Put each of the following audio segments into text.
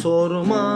sorma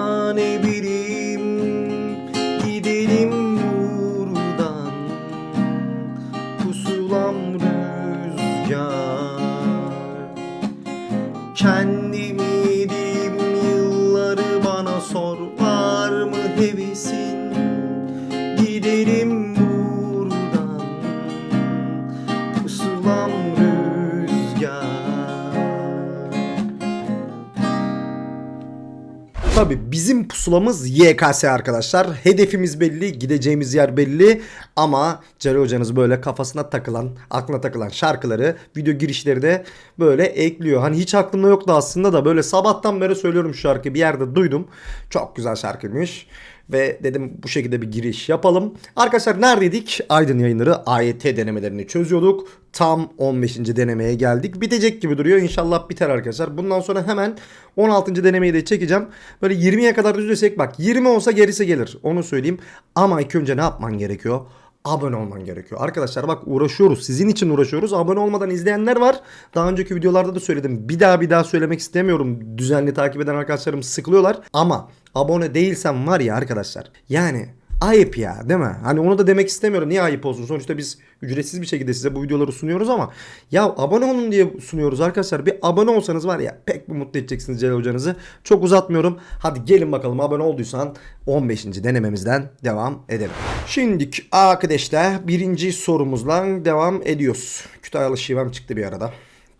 pusulamız YKS arkadaşlar. Hedefimiz belli, gideceğimiz yer belli. Ama Cere hocanız böyle kafasına takılan, aklına takılan şarkıları video girişleri de böyle ekliyor. Hani hiç aklımda yoktu aslında da böyle sabahtan beri söylüyorum şu şarkıyı bir yerde duydum. Çok güzel şarkıymış. Ve dedim bu şekilde bir giriş yapalım. Arkadaşlar neredeydik? Aydın yayınları AYT denemelerini çözüyorduk. Tam 15. denemeye geldik. Bitecek gibi duruyor. İnşallah biter arkadaşlar. Bundan sonra hemen 16. denemeyi de çekeceğim. Böyle 20'ye kadar düzlesek bak 20 olsa gerisi gelir. Onu söyleyeyim. Ama ilk önce ne yapman gerekiyor? abone olman gerekiyor. Arkadaşlar bak uğraşıyoruz. Sizin için uğraşıyoruz. Abone olmadan izleyenler var. Daha önceki videolarda da söyledim. Bir daha bir daha söylemek istemiyorum. Düzenli takip eden arkadaşlarım sıkılıyorlar. Ama abone değilsen var ya arkadaşlar. Yani ayıp ya değil mi? Hani onu da demek istemiyorum. Niye ayıp olsun? Sonuçta biz ücretsiz bir şekilde size bu videoları sunuyoruz ama ya abone olun diye sunuyoruz arkadaşlar. Bir abone olsanız var ya pek bir mutlu edeceksiniz Celal hocanızı. Çok uzatmıyorum. Hadi gelin bakalım abone olduysan 15. denememizden devam edelim. Şimdiki arkadaşlar birinci sorumuzla devam ediyoruz. Kütahyalı şivem çıktı bir arada.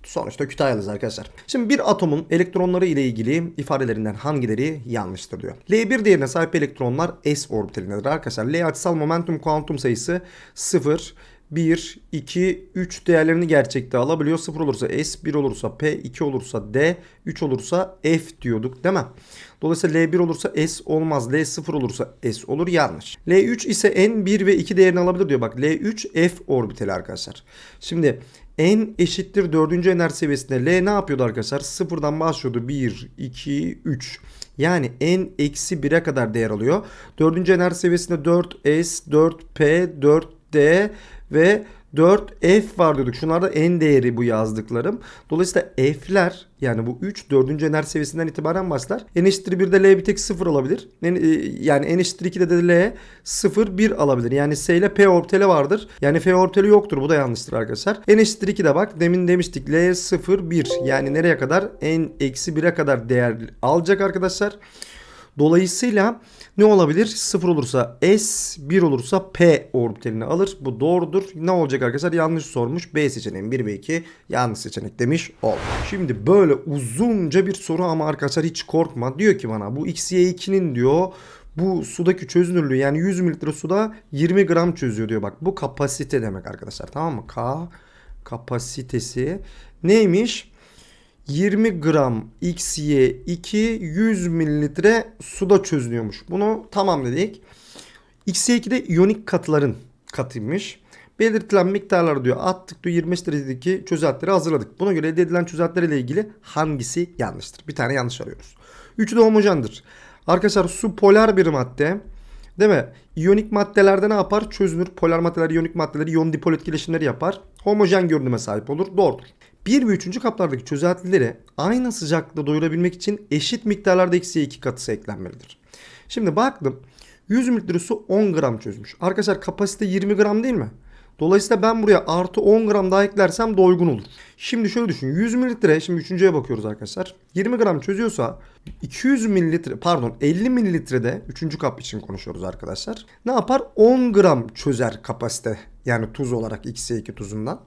Sonuçta Kütahyalıyız arkadaşlar. Şimdi bir atomun elektronları ile ilgili ifadelerinden hangileri yanlıştır diyor. L1 değerine sahip elektronlar s orbitalindedir arkadaşlar. L açısal momentum kuantum sayısı 0, 1, 2, 3 değerlerini gerçekte alabiliyor. 0 olursa S, 1 olursa P, 2 olursa D, 3 olursa F diyorduk değil mi? Dolayısıyla L1 olursa S olmaz. L0 olursa S olur yanlış. L3 ise N 1 ve 2 değerini alabilir diyor. Bak L3 F orbitali arkadaşlar. Şimdi N eşittir 4. enerji seviyesinde L ne yapıyordu arkadaşlar? Sıfırdan başlıyordu. 1, 2, 3. Yani n eksi 1'e kadar değer alıyor. 4. enerji seviyesinde 4S, 4P, 4D ve 4F var diyorduk. Şunlarda n değeri bu yazdıklarım. Dolayısıyla F'ler yani bu 3 4. enerji seviyesinden itibaren başlar. N eşittir 1'de L bir tek 0 olabilir. N, e, yani N eşittir 2'de de L 0 1 alabilir. Yani S ile P orbitali vardır. Yani F orbitali yoktur. Bu da yanlıştır arkadaşlar. N eşittir 2'de bak. Demin demiştik L 0 1. Yani nereye kadar? N eksi 1'e kadar değer alacak arkadaşlar. Dolayısıyla ne olabilir? 0 olursa S, 1 olursa P orbitalini alır. Bu doğrudur. Ne olacak arkadaşlar? Yanlış sormuş. B seçeneğin 1 ve 2 yanlış seçenek demiş ol. Şimdi böyle uzunca bir soru ama arkadaşlar hiç korkma. Diyor ki bana bu XY2'nin diyor bu sudaki çözünürlüğü yani 100 mililitre suda 20 gram çözüyor diyor. Bak bu kapasite demek arkadaşlar tamam mı? K kapasitesi neymiş? 20 gram XY2 100 mililitre suda çözünüyormuş. Bunu tamam dedik. XY2'de iyonik katıların katıymış. Belirtilen miktarlar diyor attık diyor 25 derecedeki çözeltileri hazırladık. Buna göre elde edilen çözeltiler ile ilgili hangisi yanlıştır? Bir tane yanlış arıyoruz. Üçü de homojendir. Arkadaşlar su polar bir madde. Değil mi? İyonik maddelerde ne yapar? Çözünür. Polar maddeler, iyonik maddeler, iyon dipol etkileşimleri yapar. Homojen görünüme sahip olur. Doğrudur. 1 ve 3. kaplardaki çözeltileri aynı sıcaklıkta doyurabilmek için eşit miktarlarda eksiye 2 katısı eklenmelidir. Şimdi baktım 100 mililitre su 10 gram çözmüş. Arkadaşlar kapasite 20 gram değil mi? Dolayısıyla ben buraya artı 10 gram daha eklersem doygun olur. Şimdi şöyle düşün. 100 mililitre şimdi üçüncüye bakıyoruz arkadaşlar. 20 gram çözüyorsa 200 mililitre pardon 50 mililitrede üçüncü kap için konuşuyoruz arkadaşlar. Ne yapar? 10 gram çözer kapasite. Yani tuz olarak XC2 tuzundan.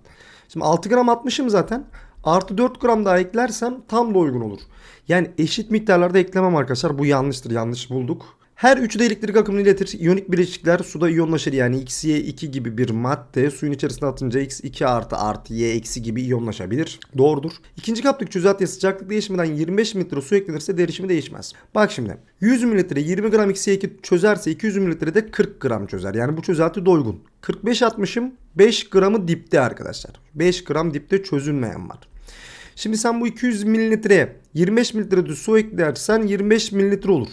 Şimdi 6 gram atmışım zaten. Artı 4 gram daha eklersem tam da uygun olur. Yani eşit miktarlarda eklemem arkadaşlar. Bu yanlıştır. Yanlış bulduk. Her üçü de elektrik akımını iletir. İyonik bileşikler suda iyonlaşır. Yani XY2 gibi bir madde suyun içerisine atınca X2 artı artı Y eksi gibi iyonlaşabilir. Doğrudur. İkinci kaptaki çözeltiye sıcaklık değişmeden 25 mililitre su eklenirse derişimi değişmez. Bak şimdi 100 mililitre 20 gram XY2 çözerse 200 mililitre de 40 gram çözer. Yani bu çözelti doygun. 45 atmışım 5 gramı dipte arkadaşlar. 5 gram dipte çözülmeyen var. Şimdi sen bu 200 mililitreye 25 mililitre su eklersen 25 mililitre olur.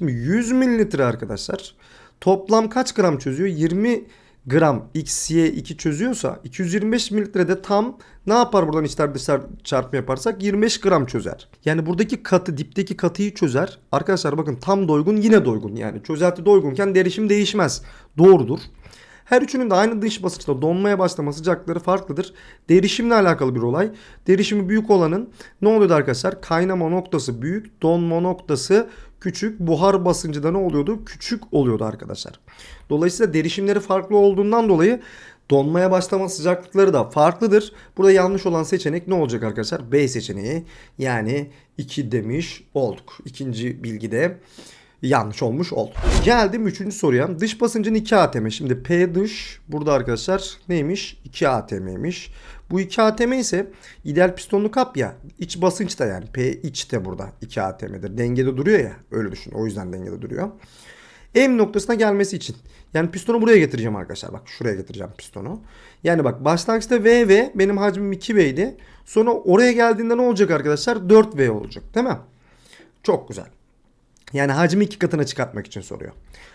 Şimdi 100 mililitre arkadaşlar toplam kaç gram çözüyor? 20 gram XY2 çözüyorsa 225 mililitrede tam ne yapar buradan içler dışlar çarpma yaparsak 25 gram çözer. Yani buradaki katı dipteki katıyı çözer. Arkadaşlar bakın tam doygun yine doygun yani çözelti doygunken derişim değişmez. Doğrudur. Her üçünün de aynı dış basınçta donmaya başlama sıcaklıkları farklıdır. Derişimle alakalı bir olay. Derişimi büyük olanın ne oluyordu arkadaşlar? Kaynama noktası büyük, donma noktası küçük. Buhar basıncı da ne oluyordu? Küçük oluyordu arkadaşlar. Dolayısıyla derişimleri farklı olduğundan dolayı donmaya başlama sıcaklıkları da farklıdır. Burada yanlış olan seçenek ne olacak arkadaşlar? B seçeneği yani 2 demiş olduk. İkinci bilgide yanlış olmuş oldu. Geldim 3. soruya. Dış basıncın 2 atm. Şimdi P dış burada arkadaşlar neymiş? 2 atm'ymiş. Bu 2 atm ise ideal pistonlu kap ya. iç basınç da yani. P iç de burada 2 atm'dir. Dengede duruyor ya. Öyle düşün. O yüzden dengede duruyor. M noktasına gelmesi için. Yani pistonu buraya getireceğim arkadaşlar. Bak şuraya getireceğim pistonu. Yani bak başlangıçta VV benim hacmim 2V'ydi. Sonra oraya geldiğinde ne olacak arkadaşlar? 4V olacak değil mi? Çok güzel. Yani hacmi iki katına çıkartmak için soruyor.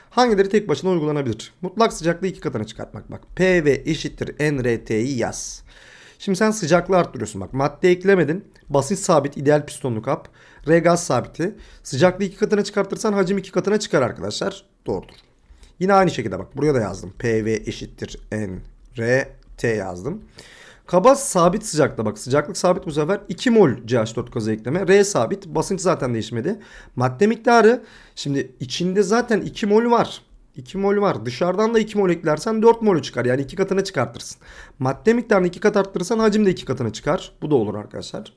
Hangileri tek başına uygulanabilir? Mutlak sıcaklığı iki katına çıkartmak. Bak PV eşittir nRT'yi yaz. Şimdi sen sıcaklığı arttırıyorsun. Bak madde eklemedin. Basınç sabit ideal pistonlu kap. R gaz sabiti. Sıcaklığı iki katına çıkartırsan hacim iki katına çıkar arkadaşlar. Doğrudur. Yine aynı şekilde bak buraya da yazdım. PV eşittir nRT yazdım. Kaba sabit sıcakta bak sıcaklık sabit bu sefer 2 mol CH4 gazı ekleme. R sabit basınç zaten değişmedi. Madde miktarı şimdi içinde zaten 2 mol var. 2 mol var. Dışarıdan da 2 mol eklersen 4 molü çıkar. Yani 2 katına çıkartırsın. Madde miktarını 2 kat arttırırsan hacim de 2 katına çıkar. Bu da olur arkadaşlar.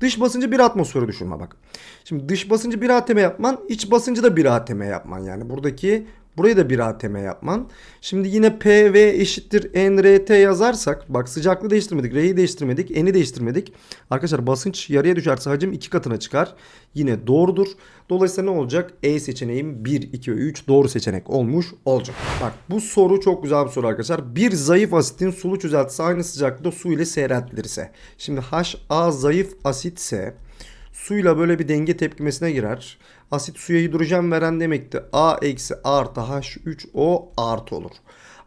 Dış basıncı 1 atmosferi düşünme bak. Şimdi dış basıncı 1 atm yapman, iç basıncı da 1 atm yapman. Yani buradaki Burayı da 1 atm yapman. Şimdi yine PV eşittir nRT yazarsak bak sıcaklığı değiştirmedik. R'yi değiştirmedik. N'i değiştirmedik. Arkadaşlar basınç yarıya düşerse hacim 2 katına çıkar. Yine doğrudur. Dolayısıyla ne olacak? E seçeneğim 1, 2 ve 3 doğru seçenek olmuş olacak. Bak bu soru çok güzel bir soru arkadaşlar. Bir zayıf asitin sulu çözeltisi aynı sıcaklıkta su ile seyreltilirse. Şimdi HA zayıf asitse suyla böyle bir denge tepkimesine girer. Asit suya hidrojen veren demekti. A eksi artı H3O artı olur.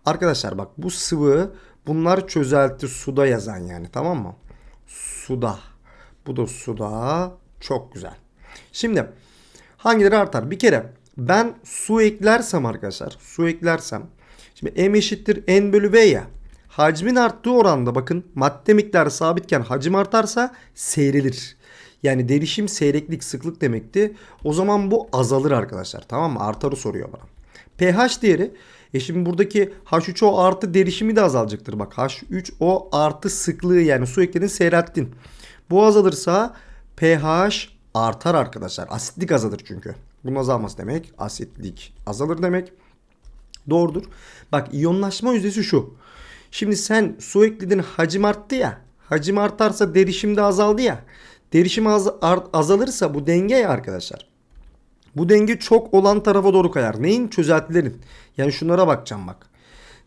Arkadaşlar bak bu sıvı bunlar çözelti suda yazan yani tamam mı? Suda. Bu da suda. Çok güzel. Şimdi hangileri artar? Bir kere ben su eklersem arkadaşlar su eklersem şimdi M eşittir N bölü V ya. Hacmin arttığı oranda bakın madde miktarı sabitken hacim artarsa seyrelilir. Yani derişim seyreklik sıklık demekti. O zaman bu azalır arkadaşlar. Tamam mı? Artarı soruyor bana. pH değeri e şimdi buradaki H3O artı derişimi de azalacaktır. Bak H3O artı sıklığı yani su ekledin seyrelttin. Bu azalırsa pH artar arkadaşlar. Asitlik azalır çünkü. Bunun azalması demek asitlik azalır demek. Doğrudur. Bak iyonlaşma yüzdesi şu. Şimdi sen su ekledin hacim arttı ya. Hacim artarsa derişim de azaldı ya. Derişim az, azalırsa bu denge ya arkadaşlar. Bu denge çok olan tarafa doğru kayar. Neyin? Çözeltilerin. Yani şunlara bakacağım bak.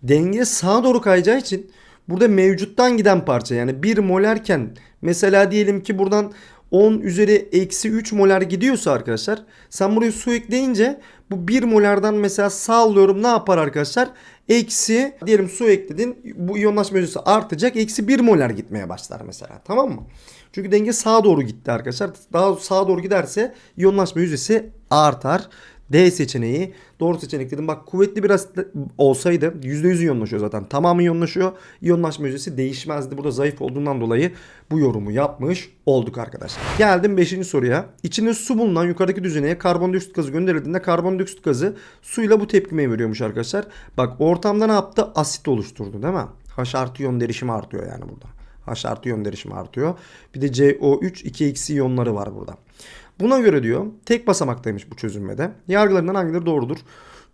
Denge sağa doğru kayacağı için burada mevcuttan giden parça yani 1 molerken mesela diyelim ki buradan 10 üzeri eksi 3 molar gidiyorsa arkadaşlar sen buraya su ekleyince bu 1 molardan mesela sağlıyorum ne yapar arkadaşlar? Eksi diyelim su ekledin bu iyonlaşma yüzdesi artacak eksi 1 molar gitmeye başlar mesela tamam mı? Çünkü denge sağa doğru gitti arkadaşlar. Daha sağa doğru giderse iyonlaşma yüzdesi artar. D seçeneği doğru seçenek dedim. Bak kuvvetli bir asit olsaydı %100 iyonlaşıyor zaten. Tamamı iyonlaşıyor. İyonlaşma yüzdesi değişmezdi. Burada zayıf olduğundan dolayı bu yorumu yapmış olduk arkadaşlar. Geldim 5. soruya. İçinde su bulunan yukarıdaki düzeneye karbondioksit gazı gönderildiğinde karbondioksit gazı suyla bu tepkimeyi veriyormuş arkadaşlar. Bak ortamda ne yaptı? Asit oluşturdu değil mi? H artı iyon derişimi artıyor yani burada. H artı iyon derişimi artıyor. Bir de CO3 2 eksi iyonları var burada. Buna göre diyor tek basamaktaymış bu çözülmede. Yargılarından hangileri doğrudur?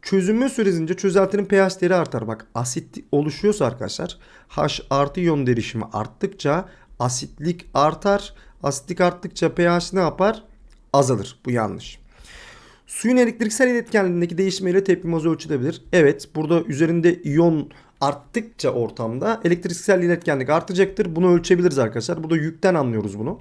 Çözünme süresince çözeltinin pH değeri artar. Bak asit oluşuyorsa arkadaşlar H artı iyon derişimi arttıkça asitlik artar. Asitlik arttıkça pH ne yapar? Azalır. Bu yanlış. Suyun elektriksel iletkenliğindeki değişmeyle tepkime ölçülebilir. Evet burada üzerinde iyon arttıkça ortamda elektriksel iletkenlik artacaktır. Bunu ölçebiliriz arkadaşlar. Burada yükten anlıyoruz bunu.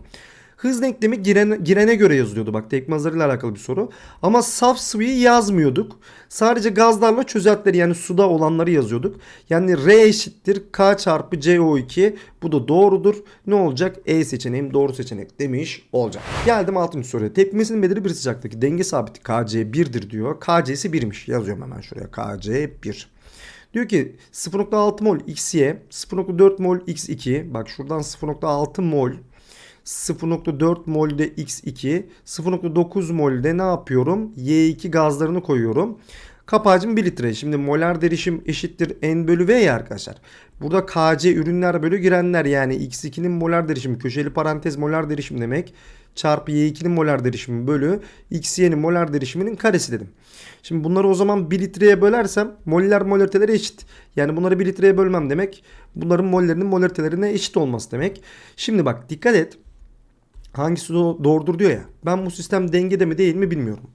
Hız denklemi giren, girene göre yazılıyordu. Bak tekme hızlarıyla alakalı bir soru. Ama saf sıvıyı yazmıyorduk. Sadece gazlarla çözeltileri yani suda olanları yazıyorduk. Yani R eşittir K çarpı CO2. Bu da doğrudur. Ne olacak? E seçeneğim doğru seçenek demiş olacak. Geldim 6. soruya. Tepkimesinin belirli bir sıcaktaki denge sabiti KC 1'dir diyor. KC'si 1'miş. Yazıyorum hemen şuraya. KC 1. Diyor ki 0.6 mol XY, 0.4 mol X2. Bak şuradan 0.6 mol 0.4 molde X2, 0.9 molde ne yapıyorum? Y2 gazlarını koyuyorum. Kapağım 1 litre. Şimdi molar derişim eşittir N bölü V ya arkadaşlar. Burada KC ürünler bölü girenler yani X2'nin molar derişimi köşeli parantez molar derişim demek. Çarpı Y2'nin molar derişimi bölü XY'nin molar derişiminin karesi dedim. Şimdi bunları o zaman 1 litreye bölersem moller molariteleri eşit. Yani bunları 1 litreye bölmem demek. Bunların mollerinin molaritelerine eşit olması demek. Şimdi bak dikkat et. Hangisi do- doğrudur diyor ya. Ben bu sistem dengede mi değil mi bilmiyorum.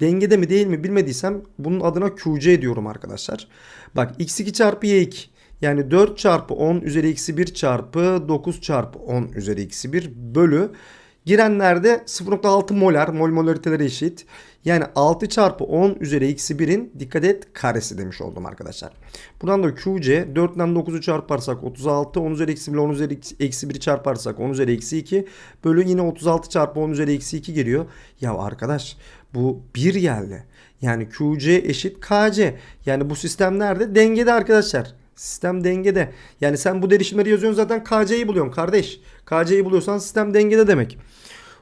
Dengede mi değil mi bilmediysem bunun adına QC diyorum arkadaşlar. Bak x2 çarpı y2 yani 4 çarpı 10 üzeri eksi 1 çarpı 9 çarpı 10 üzeri eksi 1 bölü girenlerde 0.6 molar mol molariteleri eşit. Yani 6 çarpı 10 üzeri eksi 1'in dikkat et karesi demiş oldum arkadaşlar. Buradan da QC 4'ten 9'u çarparsak 36 10 üzeri eksi 1 10 üzeri eksi 1'i çarparsak 10 üzeri eksi 2 bölü yine 36 çarpı 10 üzeri eksi 2 geliyor. Ya arkadaş bu 1 geldi. Yani QC eşit KC. Yani bu sistem nerede? Dengede arkadaşlar. Sistem dengede. Yani sen bu derişimleri yazıyorsun zaten KC'yi buluyorsun kardeş. KC'yi buluyorsan sistem dengede demek.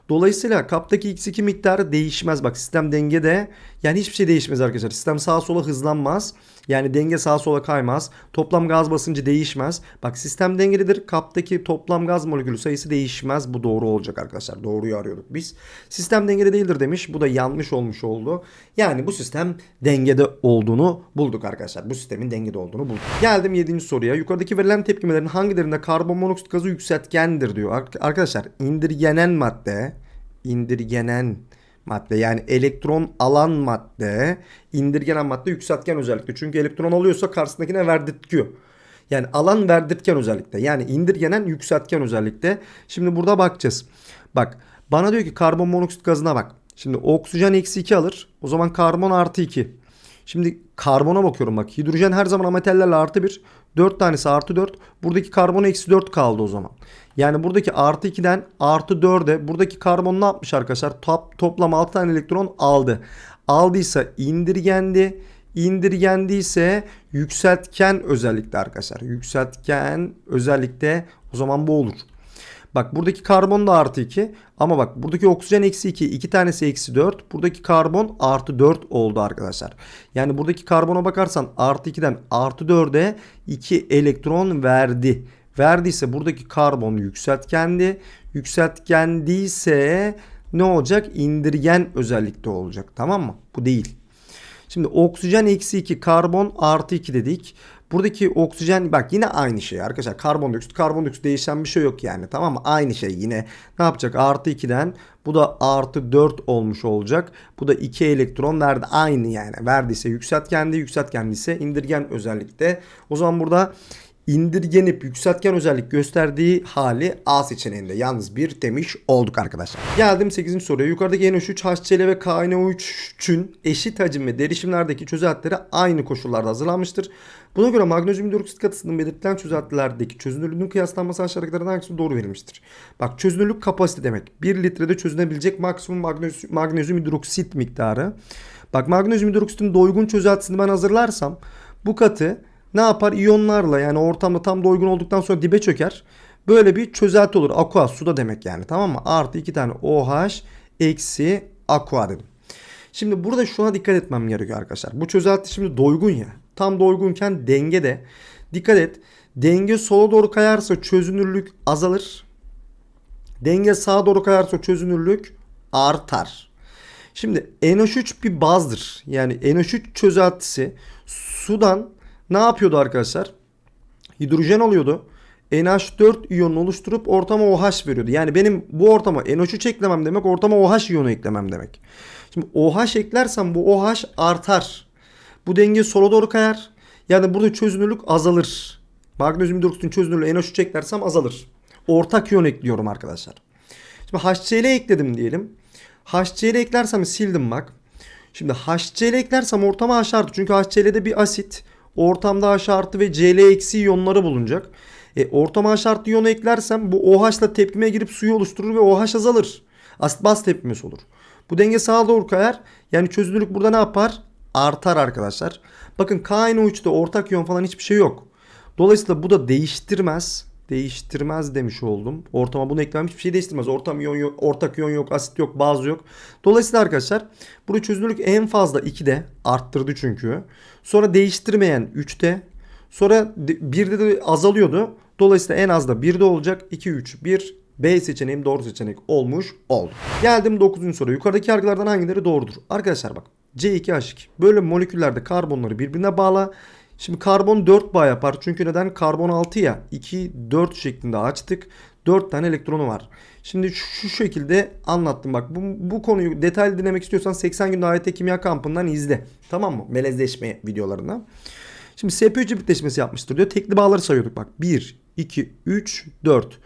Dolayısıyla kaptaki x2 miktarı değişmez. Bak sistem dengede. Yani hiçbir şey değişmez arkadaşlar. Sistem sağa sola hızlanmaz. Yani denge sağa sola kaymaz. Toplam gaz basıncı değişmez. Bak sistem dengelidir. Kaptaki toplam gaz molekülü sayısı değişmez. Bu doğru olacak arkadaşlar. Doğruyu arıyorduk biz. Sistem dengede değildir demiş. Bu da yanlış olmuş oldu. Yani bu sistem dengede olduğunu bulduk arkadaşlar. Bu sistemin dengede olduğunu bulduk. Geldim 7. soruya. Yukarıdaki verilen tepkimelerin hangilerinde karbon monoksit gazı yükseltgendir diyor. Arkadaşlar indirgenen madde indirgenen madde yani elektron alan madde indirgenen madde yükseltgen özellikle. Çünkü elektron alıyorsa karşısındakine verdirtiyor. Yani alan verdirtken özellikle. Yani indirgenen yükseltgen özellikle. Şimdi burada bakacağız. Bak bana diyor ki karbon monoksit gazına bak. Şimdi oksijen eksi 2 alır. O zaman karbon artı 2. Şimdi karbona bakıyorum bak. Hidrojen her zaman ametallerle artı 1. 4 tanesi artı 4. Buradaki karbon eksi 4 kaldı o zaman. Yani buradaki artı 2'den artı 4'e buradaki karbon ne yapmış arkadaşlar? Top, toplam 6 tane elektron aldı. Aldıysa indirgendi. İndirgendiyse yükseltken özellikle arkadaşlar. Yükseltken özellikle o zaman bu olur. Bak buradaki karbon da artı 2 ama bak buradaki oksijen eksi 2 iki tanesi eksi 4 buradaki karbon artı 4 oldu arkadaşlar. Yani buradaki karbona bakarsan artı 2'den artı 4'e 2 elektron verdi. Verdiyse buradaki karbon yükseltkendi. Yükseltkendiyse ne olacak? İndirgen özellikte olacak tamam mı? Bu değil. Şimdi oksijen eksi 2 karbon artı 2 dedik. Buradaki oksijen bak yine aynı şey arkadaşlar. Karbondioksit karbondioksit değişen bir şey yok yani tamam mı? Aynı şey yine ne yapacak? Artı 2'den bu da artı 4 olmuş olacak. Bu da 2 elektron verdi. Aynı yani. Verdiyse yükseltkendi yükseltkendiyse indirgen özellikte. O zaman burada indirgenip yükseltgen özellik gösterdiği hali A seçeneğinde yalnız bir demiş olduk arkadaşlar. Geldim 8. soruya. Yukarıdaki NO3, HCl ve KNO3'ün eşit hacim ve derişimlerdeki çözeltileri aynı koşullarda hazırlanmıştır. Buna göre magnezyum hidroksit katısının belirtilen çözeltilerdeki çözünürlüğünün kıyaslanması aşağıdakilerden hangisi doğru verilmiştir? Bak çözünürlük kapasite demek. 1 litrede çözünebilecek maksimum magnezyum, magnezyum hidroksit miktarı. Bak magnezyum hidroksitin doygun çözeltisini ben hazırlarsam bu katı ne yapar? İyonlarla yani ortamda tam doygun olduktan sonra dibe çöker. Böyle bir çözelti olur. Aqua suda demek yani tamam mı? Artı iki tane OH eksi aqua dedim. Şimdi burada şuna dikkat etmem gerekiyor arkadaşlar. Bu çözelti şimdi doygun ya. Tam doygunken dengede. Dikkat et. Denge sola doğru kayarsa çözünürlük azalır. Denge sağa doğru kayarsa çözünürlük artar. Şimdi NH3 bir bazdır. Yani NH3 çözeltisi sudan ne yapıyordu arkadaşlar? Hidrojen alıyordu. NH4 iyonunu oluşturup ortama OH veriyordu. Yani benim bu ortama NH3 eklemem demek ortama OH iyonu eklemem demek. Şimdi OH eklersem bu OH artar. Bu denge sola doğru kayar. Yani burada çözünürlük azalır. Magnezyum hidroksitin çözünürlüğü NH3 eklersem azalır. Ortak iyon ekliyorum arkadaşlar. Şimdi HCl ekledim diyelim. HCl eklersem sildim bak. Şimdi HCl eklersem ortama H artı. Çünkü HCl'de bir asit. Ortamda H artı ve Cl eksi iyonları bulunacak. E, ortama H artı iyonu eklersem bu OH ile tepkime girip suyu oluşturur ve OH azalır. Asit baz tepkimesi olur. Bu denge sağa doğru kayar. Yani çözünürlük burada ne yapar? Artar arkadaşlar. Bakın KNO3'te ortak iyon falan hiçbir şey yok. Dolayısıyla bu da değiştirmez. Değiştirmez demiş oldum. Ortama bunu eklemem hiçbir şey değiştirmez. Ortam iyon yok, ortak iyon yok, asit yok, baz yok. Dolayısıyla arkadaşlar burada çözünürlük en fazla 2'de arttırdı çünkü. Sonra değiştirmeyen 3'te. Sonra 1'de de azalıyordu. Dolayısıyla en az da 1'de olacak. 2, 3, 1. B seçeneğim doğru seçenek olmuş oldu. Geldim 9. soruya. Yukarıdaki yargılardan hangileri doğrudur? Arkadaşlar bak C2H2. Böyle moleküllerde karbonları birbirine bağla. Şimdi karbon 4 bağ yapar. Çünkü neden? Karbon 6 ya. 2, 4 şeklinde açtık. 4 tane elektronu var. Şimdi şu şekilde anlattım bak. Bu, bu konuyu detaylı dinlemek istiyorsan 80 günde AYT kimya kampından izle. Tamam mı? Melezleşme videolarına. Şimdi SP3 çiftleşmesi yapmıştır diyor. Tekli bağları sayıyorduk bak. 1, 2, 3, 4.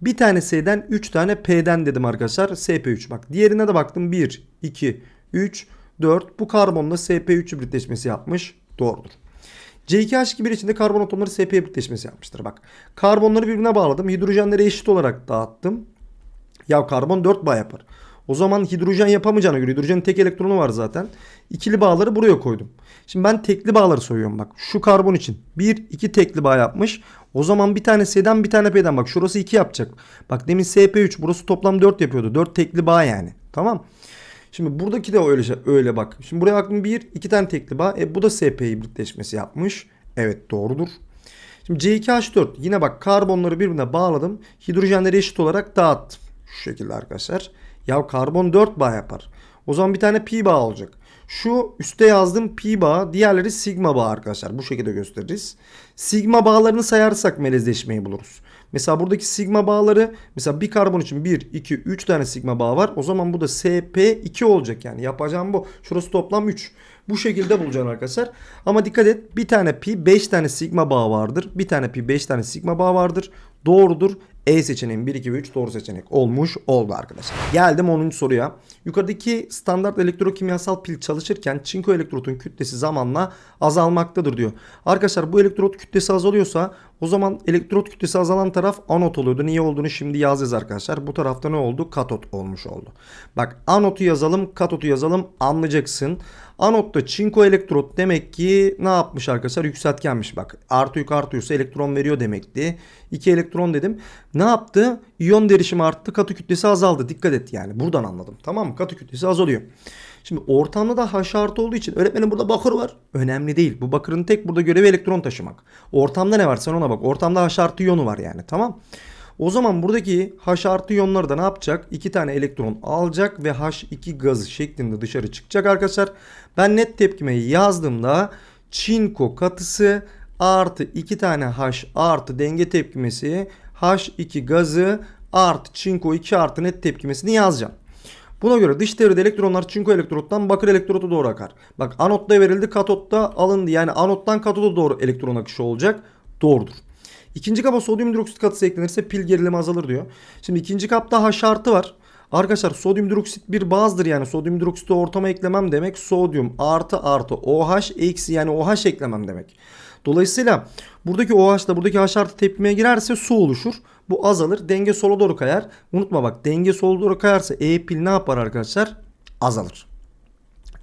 Bir tane S'den 3 tane P'den dedim arkadaşlar. SP3 bak. Diğerine de baktım. 1, 2, 3, 4. Bu karbonla SP3 hibritleşmesi yapmış. Doğrudur. C2H2 içinde karbon atomları SP hibritleşmesi yapmıştır. Bak. Karbonları birbirine bağladım. Hidrojenleri eşit olarak dağıttım. Ya karbon 4 bağ yapar. O zaman hidrojen yapamayacağına göre hidrojenin tek elektronu var zaten. İkili bağları buraya koydum. Şimdi ben tekli bağları soyuyorum bak. Şu karbon için. 1 2 tekli bağ yapmış. O zaman bir tane S'den bir tane P'den bak. Şurası 2 yapacak. Bak demin SP3 burası toplam 4 yapıyordu. 4 tekli bağ yani. Tamam. Şimdi buradaki de öyle şey, öyle bak. Şimdi buraya baktım 1 2 tane tekli bağ. E bu da SP hibritleşmesi yapmış. Evet doğrudur. Şimdi C2H4 yine bak karbonları birbirine bağladım. Hidrojenleri eşit olarak dağıttım. Şu şekilde arkadaşlar. Ya karbon 4 bağ yapar. O zaman bir tane pi bağ olacak. Şu üstte yazdığım pi bağ, diğerleri sigma bağ arkadaşlar. Bu şekilde gösteririz. Sigma bağlarını sayarsak melezleşmeyi buluruz. Mesela buradaki sigma bağları mesela bir karbon için 1, 2, 3 tane sigma bağ var. O zaman bu da SP2 olacak yani. Yapacağım bu. Şurası toplam 3. Bu şekilde bulacaksın arkadaşlar. Ama dikkat et bir tane pi 5 tane sigma bağ vardır. Bir tane pi 5 tane sigma bağ vardır. Doğrudur. E seçeneğim 1, 2 ve 3 doğru seçenek olmuş oldu arkadaşlar. Geldim 10. soruya. Yukarıdaki standart elektrokimyasal pil çalışırken çinko elektrotun kütlesi zamanla azalmaktadır diyor. Arkadaşlar bu elektrot kütlesi azalıyorsa o zaman elektrot kütlesi azalan taraf anot oluyordu. Niye olduğunu şimdi yazacağız arkadaşlar. Bu tarafta ne oldu? Katot olmuş oldu. Bak anotu yazalım, katotu yazalım anlayacaksın. Anotta çinko elektrot demek ki ne yapmış arkadaşlar? Yükseltgenmiş bak. Artı yük artıyorsa elektron veriyor demekti. 2 elektron dedim. Ne yaptı? İyon derişimi arttı. Katı kütlesi azaldı. Dikkat et yani. Buradan anladım. Tamam mı? Katı kütlesi azalıyor. Şimdi ortamda da H artı olduğu için öğretmenim burada bakır var. Önemli değil. Bu bakırın tek burada görevi elektron taşımak. Ortamda ne var sen ona bak. Ortamda H artı iyonu var yani. Tamam. O zaman buradaki H artı iyonları da ne yapacak? 2 tane elektron alacak ve H2 gazı şeklinde dışarı çıkacak arkadaşlar. Ben net tepkimeyi yazdığımda çinko katısı artı 2 tane H artı denge tepkimesi H2 gazı artı çinko 2 artı net tepkimesini yazacağım. Buna göre dış devrede elektronlar çinko elektrottan bakır elektrotu doğru akar. Bak anotta verildi katotta alındı. Yani anottan katoda doğru elektron akışı olacak. Doğrudur. İkinci kaba sodyum hidroksit katısı eklenirse pil gerilimi azalır diyor. Şimdi ikinci kapta H artı var. Arkadaşlar sodyum hidroksit bir bazdır yani sodyum hidroksiti ortama eklemem demek sodyum artı artı OH eksi yani OH eklemem demek. Dolayısıyla buradaki OH ile buradaki H artı tepkimeye girerse su oluşur. Bu azalır. Denge sola doğru kayar. Unutma bak denge sola doğru kayarsa E pil ne yapar arkadaşlar? Azalır.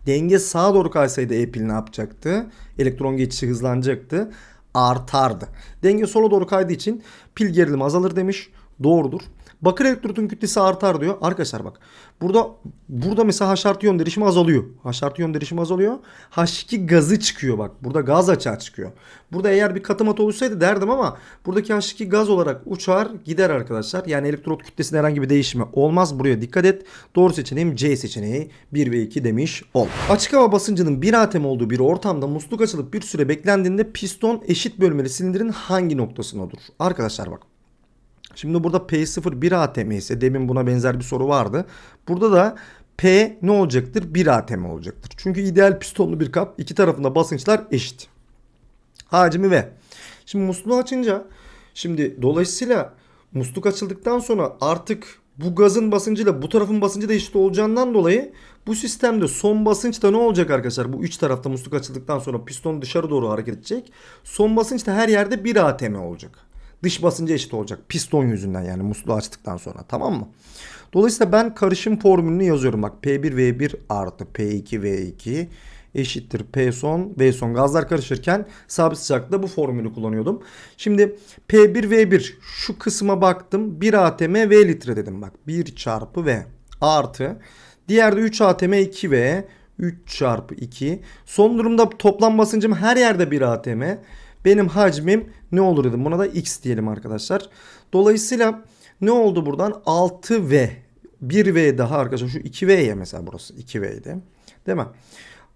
Denge sağa doğru kaysaydı E pil ne yapacaktı? Elektron geçişi hızlanacaktı. Artardı. Denge sola doğru kaydığı için pil gerilimi azalır demiş. Doğrudur. Bakır elektrotun kütlesi artar diyor. Arkadaşlar bak. Burada burada mesela H artı iyon derişimi azalıyor. H artı iyon derişimi azalıyor. H2 gazı çıkıyor bak. Burada gaz açığa çıkıyor. Burada eğer bir katı mat olsaydı derdim ama buradaki H2 gaz olarak uçar gider arkadaşlar. Yani elektrot kütlesinde herhangi bir değişimi olmaz. Buraya dikkat et. Doğru seçeneğim C seçeneği 1 ve 2 demiş ol. Açık hava basıncının 1 atom olduğu bir ortamda musluk açılıp bir süre beklendiğinde piston eşit bölmeli silindirin hangi noktasına olur? Arkadaşlar bak. Şimdi burada P0 1 atm ise demin buna benzer bir soru vardı. Burada da P ne olacaktır? 1 atm olacaktır. Çünkü ideal pistonlu bir kap iki tarafında basınçlar eşit. Hacmi V. Şimdi musluğu açınca şimdi dolayısıyla musluk açıldıktan sonra artık bu gazın basıncıyla bu tarafın basıncı da eşit olacağından dolayı bu sistemde son basınçta ne olacak arkadaşlar? Bu üç tarafta musluk açıldıktan sonra piston dışarı doğru hareket edecek. Son basınçta her yerde 1 atm olacak. Dış basıncı eşit olacak. Piston yüzünden yani musluğu açtıktan sonra tamam mı? Dolayısıyla ben karışım formülünü yazıyorum. Bak P1V1 artı P2V2 eşittir P son V son gazlar karışırken sabit sıcaklıkta bu formülü kullanıyordum. Şimdi P1V1 şu kısma baktım 1 atm V litre dedim bak 1 çarpı V artı diğer de 3 atm 2V 3 çarpı 2 son durumda toplam basıncım her yerde 1 atm benim hacmim ne olur dedim buna da X diyelim arkadaşlar. Dolayısıyla ne oldu buradan 6V 1V daha arkadaşlar şu 2V'ye mesela burası 2V'ydi değil mi?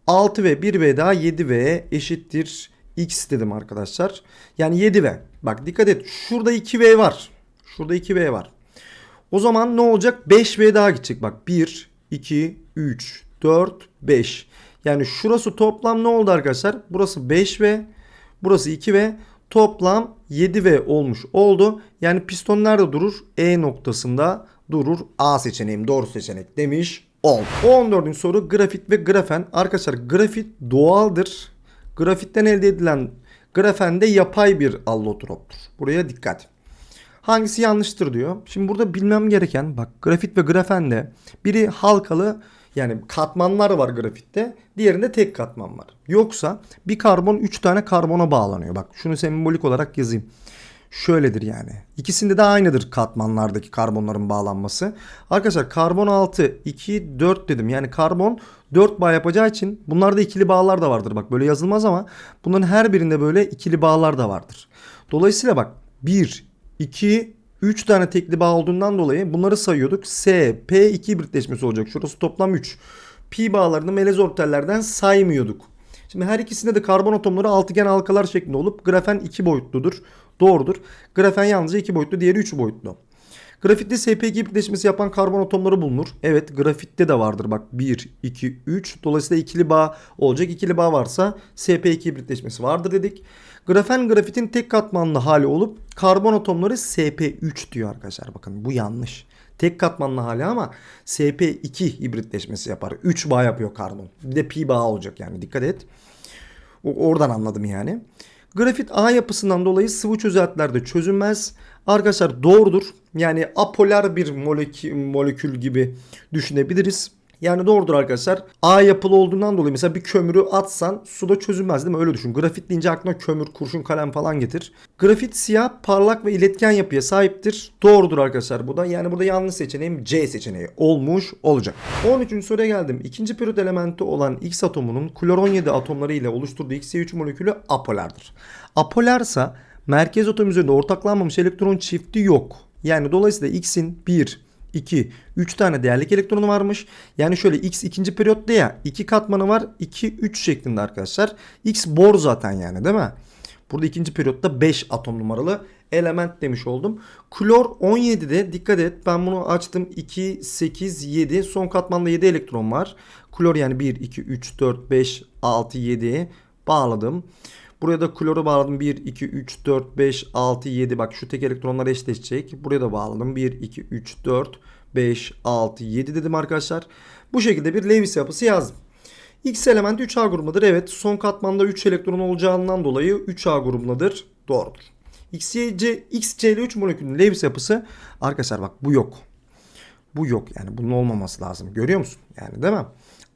6V 1V daha 7V eşittir X dedim arkadaşlar. Yani 7V. Bak dikkat et. Şurada 2V var. Şurada 2V var. O zaman ne olacak? 5V daha gidecek. Bak 1, 2, 3, 4, 5. Yani şurası toplam ne oldu arkadaşlar? Burası 5V. Burası 2V. Toplam 7V olmuş oldu. Yani piston nerede durur? E noktasında durur. A seçeneğim doğru seçenek demiş ol. 14. soru grafit ve grafen. Arkadaşlar grafit doğaldır. Grafitten elde edilen grafen de yapay bir allotroptur. Buraya dikkat. Hangisi yanlıştır diyor. Şimdi burada bilmem gereken bak grafit ve grafende biri halkalı yani katmanlar var grafitte. Diğerinde tek katman var. Yoksa bir karbon 3 tane karbona bağlanıyor. Bak şunu sembolik olarak yazayım şöyledir yani. İkisinde de aynıdır katmanlardaki karbonların bağlanması. Arkadaşlar karbon 6, 2, 4 dedim. Yani karbon 4 bağ yapacağı için bunlarda ikili bağlar da vardır. Bak böyle yazılmaz ama bunların her birinde böyle ikili bağlar da vardır. Dolayısıyla bak 1, 2, 3 tane tekli bağ olduğundan dolayı bunları sayıyorduk. S, P2 birleşmesi olacak. Şurası toplam 3. Pi bağlarını melez orbitallerden saymıyorduk. Şimdi her ikisinde de karbon atomları altıgen halkalar şeklinde olup grafen iki boyutludur. Doğrudur. Grafen yalnızca iki boyutlu, diğeri üç boyutlu. Grafitte SP2 birleşmesi yapan karbon atomları bulunur. Evet grafitte de vardır bak 1, 2, 3. Dolayısıyla ikili bağ olacak. İkili bağ varsa SP2 birleşmesi vardır dedik. Grafen grafitin tek katmanlı hali olup karbon atomları SP3 diyor arkadaşlar. Bakın bu yanlış. Tek katmanlı hali ama SP2 hibritleşmesi yapar. 3 bağ yapıyor karbon. Bir de pi bağ olacak yani dikkat et. Oradan anladım yani. Grafit A yapısından dolayı sıvı çözeltilerde çözünmez. Arkadaşlar doğrudur. Yani apolar bir molekül, molekül gibi düşünebiliriz. Yani doğrudur arkadaşlar. A yapılı olduğundan dolayı mesela bir kömürü atsan suda çözülmez değil mi? Öyle düşün. Grafit deyince aklına kömür, kurşun kalem falan getir. Grafit siyah, parlak ve iletken yapıya sahiptir. Doğrudur arkadaşlar bu da. Yani burada yanlış seçeneğim C seçeneği olmuş olacak. 13. soruya geldim. İkinci periyot elementi olan X atomunun klor 17 atomları ile oluşturduğu XY3 molekülü apolardır. Apolarsa merkez atom üzerinde ortaklanmamış elektron çifti yok. Yani dolayısıyla X'in 1, 2, 3 tane değerlik elektronu varmış. Yani şöyle X ikinci periyotta ya 2 katmanı var 2, 3 şeklinde arkadaşlar. X bor zaten yani değil mi? Burada ikinci periyotta 5 atom numaralı element demiş oldum. Klor 17'de dikkat et ben bunu açtım 2, 8, 7 son katmanda 7 elektron var. Klor yani 1, 2, 3, 4, 5, 6, 7 bağladım. Buraya da kloru bağladım. 1, 2, 3, 4, 5, 6, 7. Bak şu tek elektronlar eşleşecek. Buraya da bağladım. 1, 2, 3, 4, 5, 6, 7 dedim arkadaşlar. Bu şekilde bir Lewis yapısı yazdım. X elementi 3A grubundadır. Evet son katmanda 3 elektron olacağından dolayı 3A grubundadır. Doğrudur. XYC, XCl3 molekülünün Lewis yapısı arkadaşlar bak bu yok. Bu yok yani bunun olmaması lazım. Görüyor musun? Yani değil mi?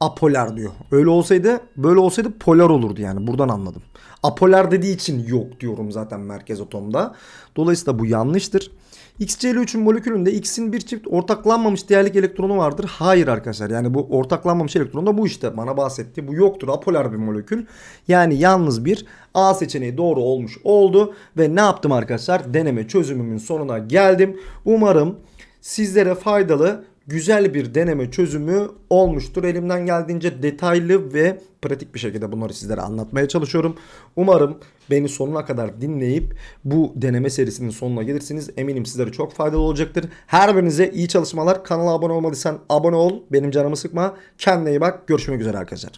Apolar diyor. Öyle olsaydı böyle olsaydı polar olurdu yani buradan anladım. Apolar dediği için yok diyorum zaten merkez atomda. Dolayısıyla bu yanlıştır. XCl3'ün molekülünde X'in bir çift ortaklanmamış değerlik elektronu vardır. Hayır arkadaşlar yani bu ortaklanmamış elektron da bu işte bana bahsetti. Bu yoktur apolar bir molekül. Yani yalnız bir A seçeneği doğru olmuş oldu. Ve ne yaptım arkadaşlar? Deneme çözümümün sonuna geldim. Umarım sizlere faydalı güzel bir deneme çözümü olmuştur. Elimden geldiğince detaylı ve pratik bir şekilde bunları sizlere anlatmaya çalışıyorum. Umarım beni sonuna kadar dinleyip bu deneme serisinin sonuna gelirsiniz. Eminim sizlere çok faydalı olacaktır. Her birinize iyi çalışmalar. Kanala abone olmadıysan abone ol. Benim canımı sıkma. Kendine iyi bak. Görüşmek üzere arkadaşlar.